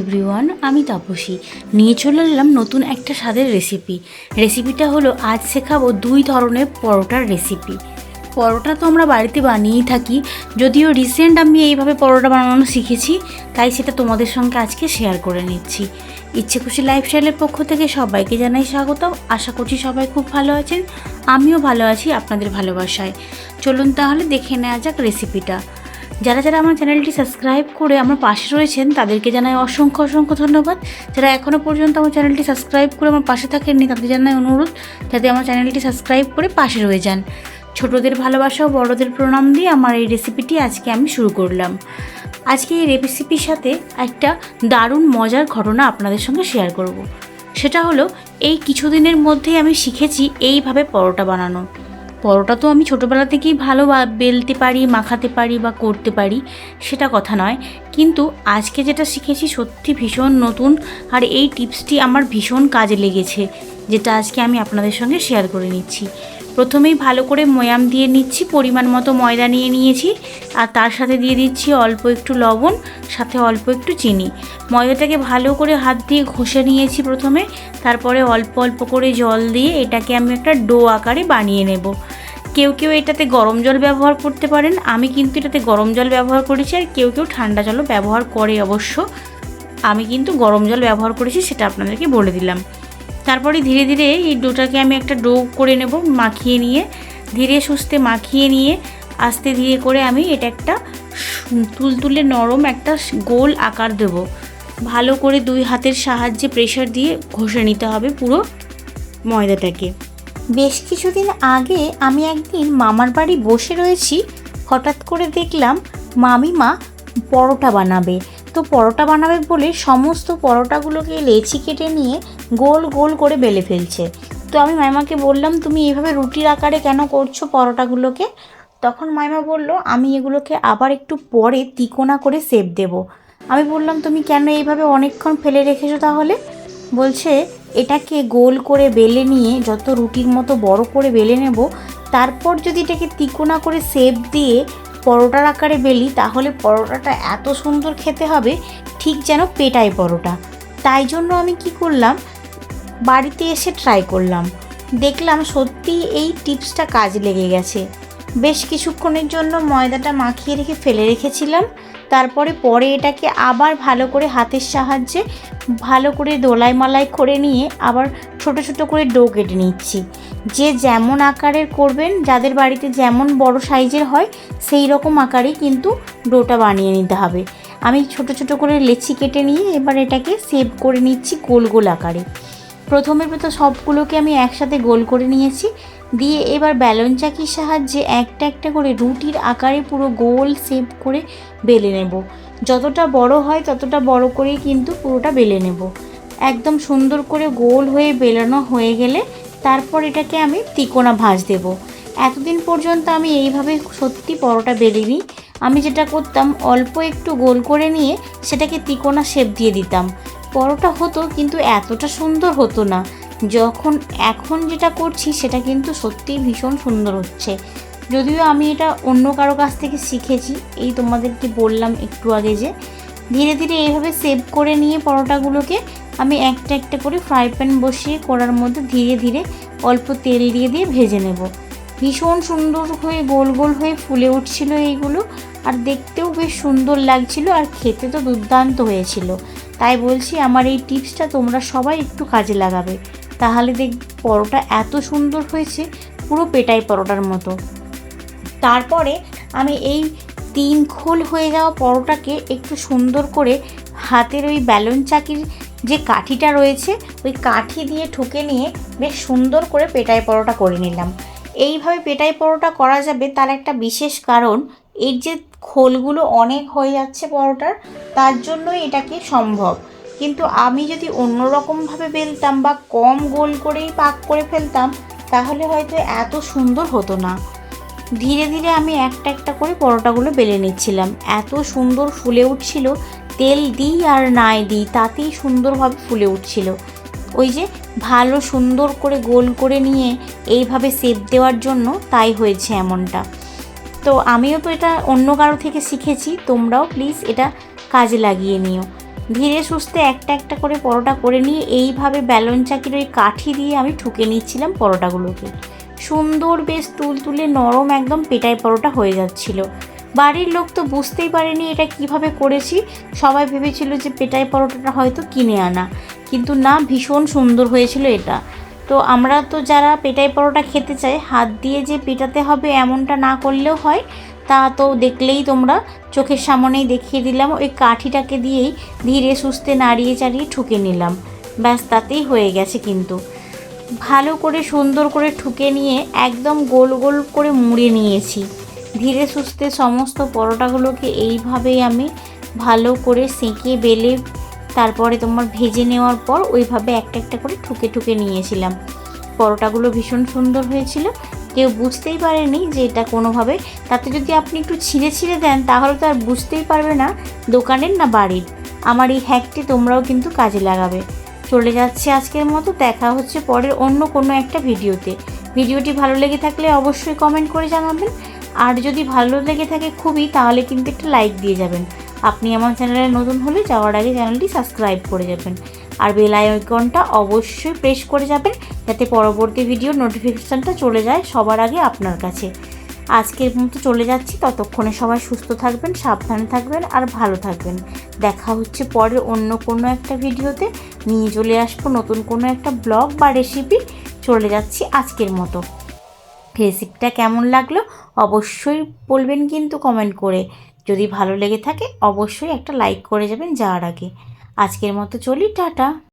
Everyone আমি তাপসী। নিয়ে চলে এলাম নতুন একটা স্বাদের রেসিপি রেসিপিটা হলো, আজ শেখাবো দুই ধরনের পরোটার রেসিপি পরোটা তো আমরা বাড়িতে বানিয়েই থাকি, যদিও রিসেন্ট আমি এইভাবে পরোটা বানানো শিখেছি, তাই সেটা তোমাদের সঙ্গে আজকে শেয়ার করে নিচ্ছি। ইচ্ছে খুশি লাইফস্টাইলের পক্ষ থেকে সবাইকে জানাই স্বাগতম। আশা করছি সবাই খুব ভালো আছেন, আমিও ভালো আছি আপনাদের ভালোবাসায়। চলুন তাহলে দেখে নেওয়া যাক রেসিপিটা যারা যারা আমার চ্যানেলটি সাবস্ক্রাইব করে আমার পাশে রয়েছেন, তাদেরকে জানাই অসংখ্য অসংখ্য ধন্যবাদ। যারা এখনও পর্যন্ত আমার চ্যানেলটি সাবস্ক্রাইব করে আমার পাশে থাকেননি, তাদের জানাই অনুরোধ, যাতে আমার চ্যানেলটি সাবস্ক্রাইব করে পাশে রয়ে যান। ছোটদের ভালোবাসা ও বড়দের প্রণাম দিয়ে আমার এই রেসিপিটি আজকে আমি শুরু করলাম। আজকে এই রেসিপির সাথে একটা দারুণ মজার ঘটনা আপনাদের সঙ্গে শেয়ার করব। সেটা হলো, এই কিছুদিনের মধ্যেই আমি শিখেছি এইভাবে পরোটা বানানো। পরোটা তো আমি ছোটোবেলা থেকেই ভালো বেলতে পারি, মাখাতে পারি বা করতে পারি, সেটা কথা নয়। কিন্তু আজকে যেটা শিখেছি সত্যি ভীষণ নতুন আর এই টিপসটি আমার ভীষণ কাজে লেগেছে, যেটা আজকে আমি আপনাদের সঙ্গে শেয়ার করে নিচ্ছি। প্রথমেই ভালো করে ময়াম দিয়ে নিচ্ছি, পরিমাণ মতো ময়দা নিয়ে নিয়েছি, আর তার সাথে দিয়ে দিচ্ছি অল্প একটু লবণ, সাথে অল্প একটু চিনি। ময়দাটাকে ভালো করে হাত দিয়ে ঘষে নিয়েছি প্রথমে, তারপরে অল্প অল্প করে জল দিয়ে এটাকে আমি একটা ডো আকারে বানিয়ে নেব। কেউ কেউ এটাতে গরম জল ব্যবহার করতে পারেন, আমি কিন্তু এটাতে গরম জল ব্যবহার করেছি, আর কেউ কেউ ঠান্ডা জলও ব্যবহার করে অবশ্য। আমি কিন্তু গরম জল ব্যবহার করেছি, সেটা আপনাদেরকে বলে দিলাম। তারপরে ধীরে ধীরে এই ডোটাকে আমি একটা ডো করে নেব মাখিয়ে নিয়ে, ধীরে সুস্থে মাখিয়ে নিয়ে, আস্তে ধীরে করে আমি এটা একটা তুলতুলে নরম একটা গোল আকার দেব। ভালো করে দুই হাতের সাহায্যে প্রেশার দিয়ে ঘষে নিতে হবে পুরো ময়দাটাকে। বেশ কিছুদিন আগে আমি একদিন মামার বাড়ি বসে রয়েছি, হঠাৎ করে দেখলাম মামিমা পরোটা বানাবে। তো পরোটা বানাবে বলে সমস্ত পরোটাগুলোকে লেচি কেটে নিয়ে গোল গোল করে বেলে ফেলছে। তো আমি মাইমাকে বললাম, তুমি এইভাবে রুটির আকারে কেন করছ পরোটাগুলোকে? তখন মাইমা বলল, আমি এগুলোকে আবার একটু পরে তিকোনা করে সেপ দেব। আমি বললাম, তুমি কেন এইভাবে অনেকক্ষণ ফেলে রেখেছো তাহলে? বলছে, এটাকে গোল করে বেলে নিয়ে যত রুটির মতো বড় করে বেলে নেব, তারপর যদি এটাকে তিকোনা করে সেপ দিয়ে পরোটার আকারে বেলি, তাহলে পরোটাটা এত সুন্দর খেতে হবে, ঠিক যেন পেটায় পরোটা। তাই জন্য আমি কি করলাম, বাড়িতে এসে ট্রাই করলাম। দেখলাম সত্যি এই টিপসটা কাজ লেগে গেছে। বেশ কিছুক্ষণের জন্য ময়দাটা মাখিয়ে রেখে ফেলে রেখেছিলাম। তারপরে পরে এটাকে আবার ভালো করে হাতের সাহায্যে ভালো করে দোলাই মালাই করে নিয়ে আবার ছোট ছোট করে ডো কেটে নিচ্ছি। যে যেমন আকারের করবেন, যাদের বাড়িতে যেমন বড় সাইজের হয়, সেই রকম আকারেই কিন্তু ডোটা বানিয়ে নিতে হবে। আমি ছোট ছোট করে লেচি কেটে নিয়ে এবার এটাকে সেভ করে নিচ্ছি গোল গোল আকারে। প্রথমে তো সবগুলোকে আমি একসাথে গোল করে নিয়েছি। দিয়ে এবার ব্যালন চাকির সাহায্যে একটা একটা করে রুটির আকারে পুরো গোল সেভ করে বেলে নেব। যতটা বড় হয়, ততটা বড় করেই কিন্তু পুরোটা বেলে নেব। একদম সুন্দর করে গোল হয়ে বেলানো হয়ে গেলে তারপর এটাকে আমি তিকোনা ভাঁজ দেব। এতদিন পর্যন্ত আমি এইভাবে সত্যি পরোটা বেলিনি। আমি যেটা করতাম, অল্প একটু গোল করে নিয়ে সেটাকে তিকোনা শেপ দিয়ে দিতাম। পরোটা হতো কিন্তু এতটা সুন্দর হতো না। যখন, এখন যেটা করছি সেটা কিন্তু সত্যিই ভীষণ সুন্দর হচ্ছে। যদিও আমি এটা অন্য কারও কাছ থেকে শিখেছি, এই তোমাদেরকে বললাম একটু আগে যে, ধীরে ধীরে এইভাবে সেভ করে নিয়ে পরোটাগুলোকে আমি একটা একটা করে ফ্রাই প্যান বসিয়ে কড়ার মধ্যে ধীরে ধীরে অল্প তেল দিয়ে দিয়ে ভেজে নেব। ভীষণ সুন্দর হয়ে গোল গোল হয়ে ফুলে উঠছিল এইগুলো আর দেখতেও বেশ সুন্দর লাগছিল আর খেতে তো দুর্দান্ত হয়েছিল। তাই বলছি আমার এই টিপসটা তোমরা সবাই একটু কাজে লাগাবে। তাহলে দেখ পরোটা এত সুন্দর হয়েছে পুরো পেটাই পরোটার মতো। তারপরে আমি এই তিন খোল হয়ে যাওয়া পরোটাকে একটু সুন্দর করে হাতের ওই ব্যালন চাকির যে কাঠিটা রয়েছে, ওই কাঠি দিয়ে ঠুকে নিয়ে বেশ সুন্দর করে পেটাই পরোটা করে নিলাম। এইভাবে পেটাই পরোটা করা যাবে তার একটা বিশেষ কারণ, এর যে খোলগুলো অনেক হয়ে যাচ্ছে পরোটার, তার জন্যই এটাকে সম্ভব। কিন্তু আমি যদি অন্য রকমভাবে বেলতাম বা কম গোল করেই পাক করে ফেলতাম, তাহলে হয়তো এত সুন্দর হতো না। ধীরে ধীরে আমি একটা একটা করে পরোটাগুলো বেলে নিচ্ছিলাম। এত সুন্দর ফুলে উঠছিল তেল দিই আর নাই দিই, তাতেই সুন্দরভাবে ফুলে উঠছিল। ওই যে ভালো সুন্দর করে গোল করে নিয়ে এইভাবে সেপ দেওয়ার জন্য তাই হয়েছে এমনটা। তো আমিও তো এটা অন্য কারও থেকে শিখেছি, তোমরাও প্লিজ এটা কাজে লাগিয়ে নিও। ধীরে সুস্থে একটা একটা করে পরোটা করে নিয়ে এইভাবে ব্যালন চাকির ওই কাঠি দিয়ে আমি ঠুকে নিচ্ছিলাম পরোটাগুলোকে। সুন্দর বেশ তুল তুলে নরম একদম পেটাই পরোটা হয়ে যাচ্ছিল। বাড়ির লোক তো বুঝতেই পারেনি এটা কীভাবে করেছি। সবাই ভেবেছিল যে পেটাই পরোটাটা হয়তো কিনে আনা। কিন্তু না, ভীষণ সুন্দর হয়েছিল এটা। তো আমরা তো যারা পেটাই পরোটা খেতে চাই, হাত দিয়ে যে পেটাতে হবে এমনটা না করলেও হয়, তা তো দেখলেই তোমরা। চোখের সামনেই দেখিয়ে দিলাম, ওই কাঠিটাকে দিয়েই ধীরে সুস্থে নাড়িয়ে চাড়িয়ে ঠুকে নিলাম। ব্যাস, তাতেই হয়ে গেছে কিন্তু। ভালো করে সুন্দর করে ঠুকে নিয়ে একদম গোল গোল করে মুড়ে নিয়েছি। ধীরে সুস্থে সমস্ত পরোটাগুলোকে এইভাবেই আমি ভালো করে সেঁকে বেলে তারপরে তোমার ভেজে নেওয়ার পর ওইভাবে একটা একটা করে ঠুকে ঠুকে নিয়েছিলাম। পরোটাগুলো ভীষণ সুন্দর হয়েছিল। কেউ বুঝতেই পারেনি যে এটা কোনোভাবে। তাতে যদি আপনি একটু ছিঁড়ে ছিঁড়ে দেন, তাহলে তো আর বুঝতেই পারবে না দোকানের না বাড়ির। আমার এই হ্যাকটি তোমরাও কিন্তু কাজে লাগাবে। চলে যাচ্ছে আজকের মতো। দেখা হচ্ছে পরের অন্য কোনো একটা ভিডিওতে। ভিডিওটি ভালো লেগে থাকলে অবশ্যই কমেন্ট করে জানাবেন। আর যদি ভালো লেগে থাকে খুবই, তাহলে কিন্তু একটা লাইক দিয়ে যাবেন। আপনি আমার চ্যানেলে নতুন হলে যাওয়ার আগে চ্যানেলটি সাবস্ক্রাইব করে যাবেন। আর বেল আইকনটা অবশ্যই প্রেস করে যাবেন, যাতে পরবর্তী ভিডিও নোটিফিকেশানটা চলে যায় সবার আগে আপনার কাছে। আজকের মতো চলে যাচ্ছি, ততক্ষণে সবাই সুস্থ থাকবেন, সাবধানে থাকবেন আর ভালো থাকবেন। দেখা হচ্ছে পরের অন্য কোনো একটা ভিডিওতে নিয়ে চলে আসব নতুন কোনো একটা ব্লগ বা রেসিপি চলে যাচ্ছি আজকের মতো। রেসিপিটা কেমন লাগল অবশ্যই বলবেন কিন্তু কমেন্ট করে। যদি ভালো লেগে থাকে, অবশ্যই একটা লাইক করে যাবেন যাওয়ার আগে। আজকের মতো চলি, টাটা।